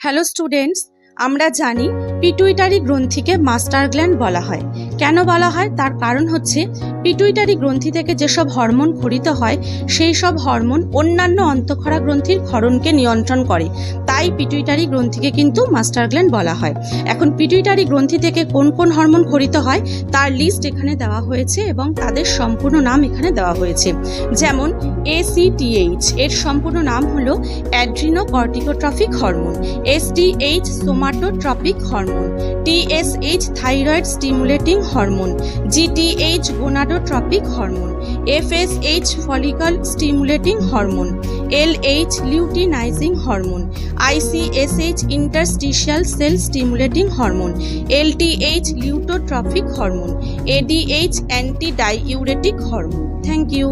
Hello students, আমরা জানি pituitary গ্রন্থিকে master gland বলা হয়। কেন বলা হয়? তার কারণ হচ্ছে পিটুইটারি গ্রন্থি থেকে যেসব হরমোন খরিত হয়, সেই সব হরমোন অন্যান্য অন্তঃক্ষরা গ্রন্থির ক্ষরণকে নিয়ন্ত্রণ করে। তাই পিটুইটারি গ্রন্থিকে কিন্তু মাস্টার গ্ল্যান্ড বলা হয়। এখন পিটুইটারি গ্রন্থি থেকে কোন কোন হরমোন খরিত হয়, তার লিস্ট এখানে দেওয়া হয়েছে এবং তাদের সম্পূর্ণ নাম এখানে দেওয়া হয়েছে। যেমন এসিটিএইচ এর সম্পূর্ণ নাম হলো adreno corticotrophic hormone STH somatotropic hormone TSH thyroid stimulating hormone GTH gonadotropic hormone FSH follicle stimulating hormone L H luteinizing hormone ICSH interstitial cell stimulating hormone LTH luteotropic hormone ADH anti diuretic hormone thank you